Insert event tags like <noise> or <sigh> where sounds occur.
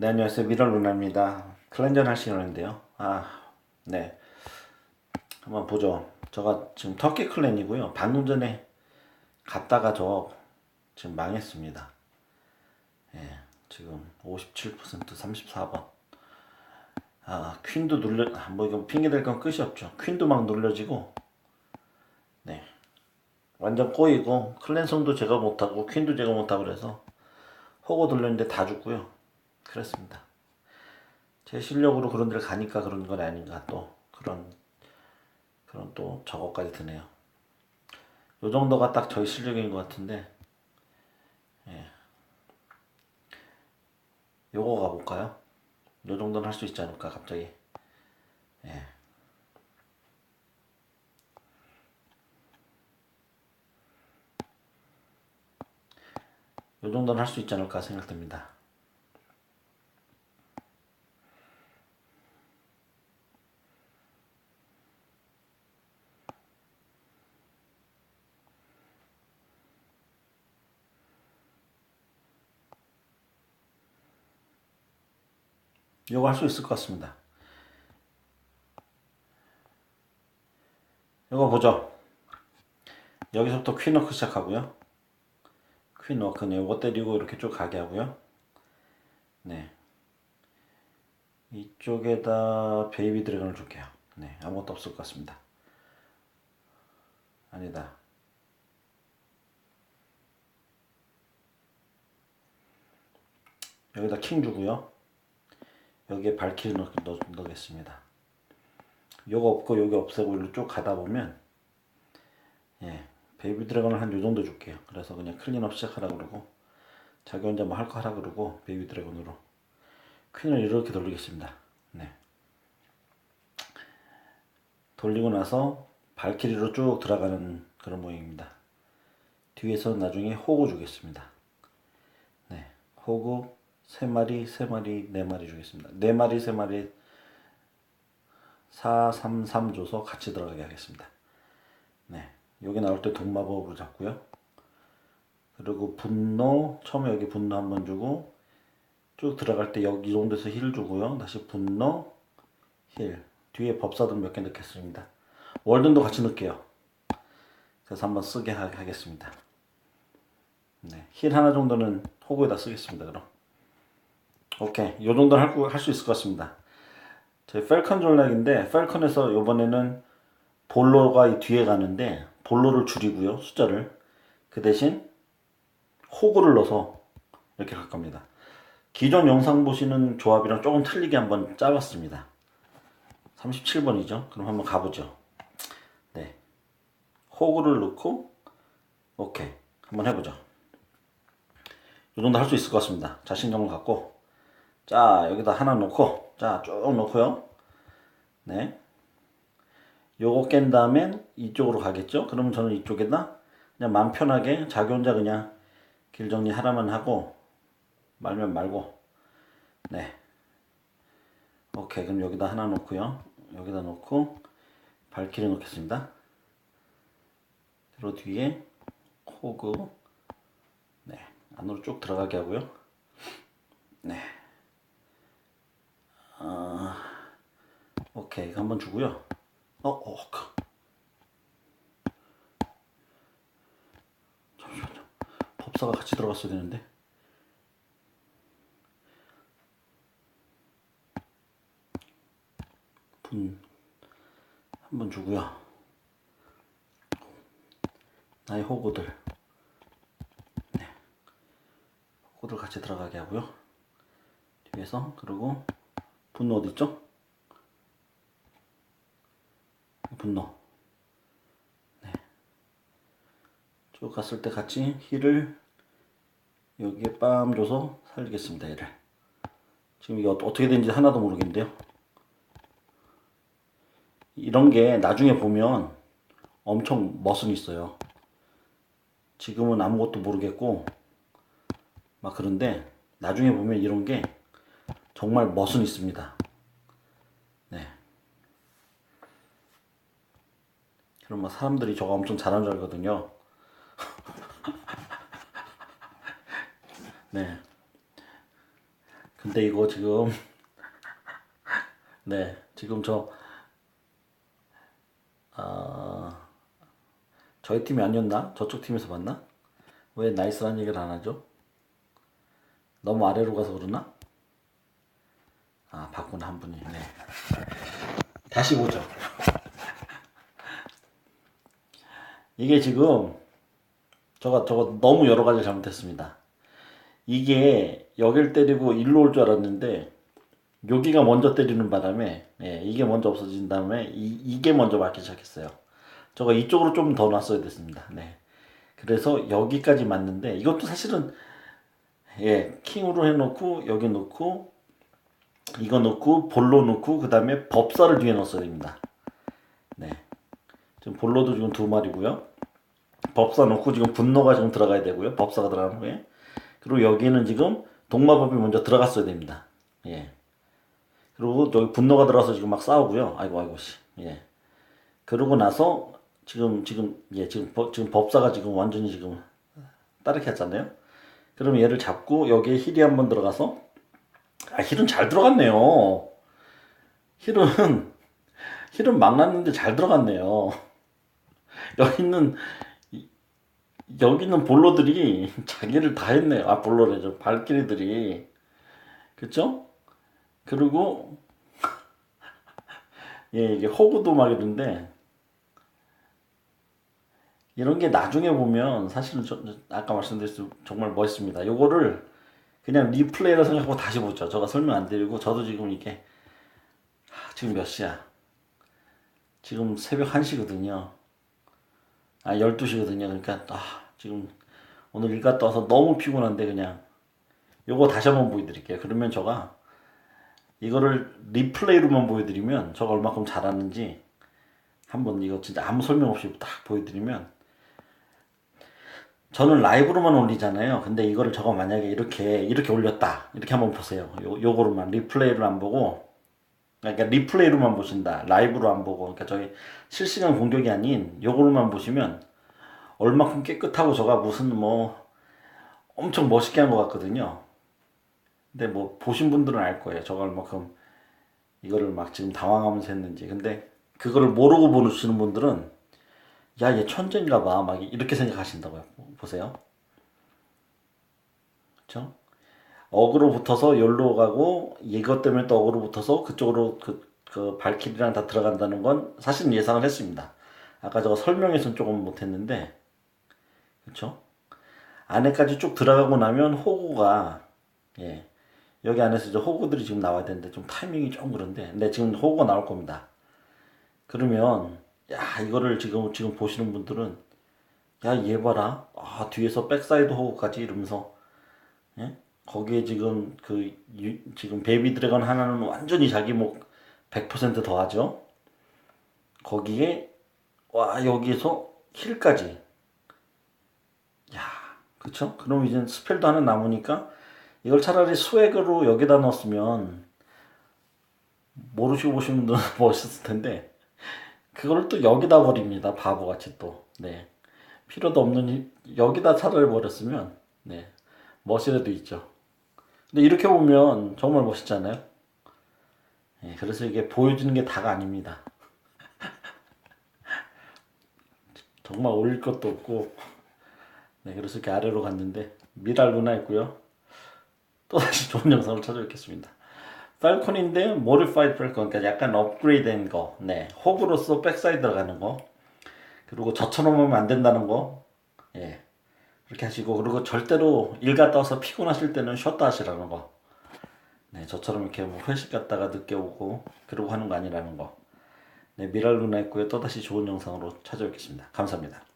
네, 안녕하세요. 미럴 루나입니다. 클렌전 할 시간인데요. 아, 네. 한번 보죠. 저가 지금 터키 클랜이고요. 방금 전에 갔다가 저 지금 망했습니다. 예, 지금 57% 34번. 아, 퀸도 눌려, 아, 뭐 이거 핑계 댈건 끝이 없죠. 퀸도 막 눌려지고, 네. 완전 꼬이고, 클랜성도 제가 못하고, 퀸도 제가 못하고 그래서, 호고 돌렸는데 다 죽고요. 그렇습니다. 제 실력으로 그런 데를 가니까 그런 건 아닌가 또 그런 그런 또 저거까지 드네요. 요 정도가 딱 저희 실력인 것 같은데 예. 요거 가볼까요? 요 정도는 할 수 있지 않을까 갑자기 예. 요 정도는 할 수 있지 않을까 생각됩니다. 요거 할 수 있을 것 같습니다. 요거 보죠. 여기서부터 퀸워크 시작하고요. 퀸워크는 요거 때리고 이렇게 쭉 가게 하고요. 네. 이쪽에다 베이비 드래곤을 줄게요. 네, 아무것도 없을 것 같습니다. 아니다. 여기다 킹 주고요. 여기에 발키리 넣, 넣, 넣겠습니다. 요거 없고 여기 없애고 일로 쭉 가다 보면 예 베이비 드래곤을 한 요 정도 줄게요. 그래서 그냥 클린업 시작하라 그러고 자기 혼자 뭐 할 거 하라 그러고 베이비 드래곤으로 퀸을 이렇게 돌리겠습니다. 네 돌리고 나서 발키리로 쭉 들어가는 그런 모양입니다. 뒤에서 나중에 호구 주겠습니다. 네 호구 세 마리, 세 마리, 네 마리 주겠습니다. 네 마리, 세 마리, 4, 3, 3 줘서 같이 들어가게 하겠습니다. 네. 여기 나올 때 동마법으로 잡고요. 그리고 분노, 처음에 여기 분노 한번 주고, 쭉 들어갈 때 여기 이 정도에서 힐 주고요. 다시 분노, 힐. 뒤에 법사들 몇개 넣겠습니다. 월든도 같이 넣을게요. 그래서 한번 쓰게 하, 하겠습니다. 네. 힐 하나 정도는 호구에다 쓰겠습니다. 그럼. 오케이. 요 정도는 할수 있을 것 같습니다. 저희 펠컨 전략인데, 펠컨에서 요번에는 볼로가 이 뒤에 가는데, 볼로를 줄이고요, 숫자를. 그 대신, 호구를 넣어서 이렇게 갈 겁니다. 기존 영상 보시는 조합이랑 조금 틀리게 한번 짜봤습니다. 37번이죠? 그럼 한번 가보죠. 네. 호구를 넣고, 오케이. 한번 해보죠. 이 정도 할 수 있을 것 같습니다. 자신감을 갖고. 자, 여기다 하나 놓고, 자, 쭉 놓고요. 네. 요거 깬 다음엔 이쪽으로 가겠죠? 그러면 저는 이쪽에다 그냥 마음 편하게 자기 혼자 그냥 길 정리 하나만 하고, 말면 말고, 네. 오케이. 그럼 여기다 하나 놓고요. 여기다 놓고, 발키리 놓겠습니다. 그리고 뒤에 호그, 네. 안으로 쭉 들어가게 하고요. 네. 오케이 한번 주고요. 어, 어, 그. 잠시만요. 법사가 같이 들어갔어야 되는데. 분 한번 주고요. 나의 호구들. 네. 호구들 같이 들어가게 하고요. 뒤에서 그리고 분노 어디 있죠? 분노. 네. 쭉 갔을 때 같이 힐을 여기에 빰 줘서 살리겠습니다. 얘를. 지금 이게 어떻게 된지 하나도 모르겠는데요. 이런 게 나중에 보면 엄청 멋은 있어요. 지금은 아무것도 모르겠고 막 그런데 나중에 보면 이런 게 정말 멋은 있습니다. 네. 그럼 막 사람들이 저거 엄청 잘하는 줄 알거든요. <laughs> 네. 근데 이거 지금 네 지금 저 아, 저희 팀이 아니었나? 저쪽 팀에서 봤나? 왜 나이스란 얘기를 안 하죠? 너무 아래로 가서 그러나? 아, 봤구나, 한 분이. 네. 다시 보죠. 이게 지금, 저가, 저거 너무 여러 가지 잘못했습니다. 이게 여길 때리고 일로 올 줄 알았는데, 여기가 먼저 때리는 바람에, 예, 이게 먼저 없어진 다음에, 이, 이게 먼저 맞기 시작했어요. 저거 이쪽으로 좀 더 놨어야 됐습니다. 네. 그래서 여기까지 맞는데, 이것도 사실은, 예, 킹으로 해놓고, 여기 놓고, 이거 넣고 볼로 넣고 그 다음에 법사를 뒤에 넣었어야 됩니다. 네. 지금 볼로도 지금 두 마리고요. 법사 넣고 지금 분노가 지금 들어가야 되고요. 법사가 들어간 후에 그리고 여기는 지금 동마법이 먼저 들어갔어야 됩니다. 예. 그리고 여기 분노가 들어가서 지금 막 싸우고요. 아이고 아이고 씨. 예. 그러고 나서 지금 지금 예 지금 법, 지금 법사가 지금 완전히 지금 따르게 했잖아요. 그러면 얘를 잡고 여기에 힐이 한번 들어가서 아, 힐은 잘 들어갔네요. 힐은, <laughs> 힐은 막 났는데 잘 들어갔네요. <laughs> 여기 있는, 이- 여기 있는 볼로들이 <laughs> 자기를 다 했네요. 아, 볼로래죠. 발길이들이. 그쵸? 그리고, <laughs> 예, 이게 호구도 막 이런데, 이런 게 나중에 보면 사실은 저, 저- 아까 말씀드렸듯이 정말 멋있습니다. 요거를 그냥 리플레이라 생각하고 다시 보죠. 제가 설명 안 드리고 저도 지금 이게 하, 지금 몇 시야? 지금 새벽 1시거든요. 아 12시거든요. 그러니까 아 지금 오늘 일 갔다 와서 너무 피곤한데 그냥 요거 다시 한번 보여드릴게요. 그러면 저가 이거를 리플레이로만 보여드리면 저가 얼마큼 잘하는지 한번 이거 진짜 아무 설명 없이 딱 보여드리면 저는 라이브로만 올리잖아요. 근데 이거를 저거 만약에 이렇게 이렇게 올렸다. 이렇게 한번 보세요. 요 요거로만 리플레이를 안 보고 그러니까 리플레이로만 보신다. 라이브로 안 보고 그러니까 저희 실시간 공격이 아닌 요거로만 보시면 얼마큼 깨끗하고 저가 무슨 뭐 엄청 멋있게 한 것 같거든요. 근데 뭐 보신 분들은 알 거예요. 저가 얼마큼 이거를 막 지금 당황하면서 했는지. 근데 그거를 모르고 보시는 분들은 야, 얘 천재인가 봐. 막 이렇게 생각하신다고요. 보세요. 그쵸? 어그로 붙어서 열로 가고 이것 때문에 또 어그로 붙어서 그쪽으로 그, 그 발길이랑 다 들어간다는 건 사실은 예상을 했습니다. 아까 저거 설명에서는 조금 못했는데 그쵸? 안에까지 쭉 들어가고 나면 호구가 예 여기 안에서 이제 호구들이 지금 나와야 되는데 좀 타이밍이 좀 그런데 근데 지금 호구가 나올 겁니다. 그러면 야 이거를 지금 지금 보시는 분들은 야 얘 봐라 아 뒤에서 백사이드 호구까지 이러면서 예? 거기에 지금 그 유- 지금 베이비 드래곤 하나는 완전히 자기 목 100% 더하죠. 거기에 와 여기에서 힐까지 야 그쵸? 그럼 이제 스펠도 하나 남으니까 이걸 차라리 스웨그로 여기다 넣었으면 모르시고 보시는 분들은 <laughs> 멋있을 텐데 그걸 또 여기다 버립니다. 바보같이 또. 네. 필요도 없는 이- 여기다 차라리 버렸으면 네. 멋이라도 있죠. 근데 이렇게 보면 정말 멋있잖아요. 네, 그래서 이게 보여주는 게 다가 아닙니다. <laughs> 정말 올릴 것도 없고 네, 그래서 이렇게 아래로 갔는데 미랄 루나 있고요. 또 다시 좋은 영상으로 찾아뵙겠습니다. 팔콘인데 모디파이드 팔콘 그러니까 약간 업그레이드된 거. 네. 호구로서 백사이드 들어가는 거. 그리고 저처럼 하면 안 된다는 거. 예. 그렇게 하시고 그리고 절대로 일 갔다 와서 피곤하실 때는 쉬었다 하시라는 거. 네, 저처럼 이렇게 뭐 회식 갔다가 늦게 오고 그러고 하는 거 아니라는 거. 네, 미랄 루나 있고요. 또 다시 좋은 영상으로 찾아뵙겠습니다. 감사합니다.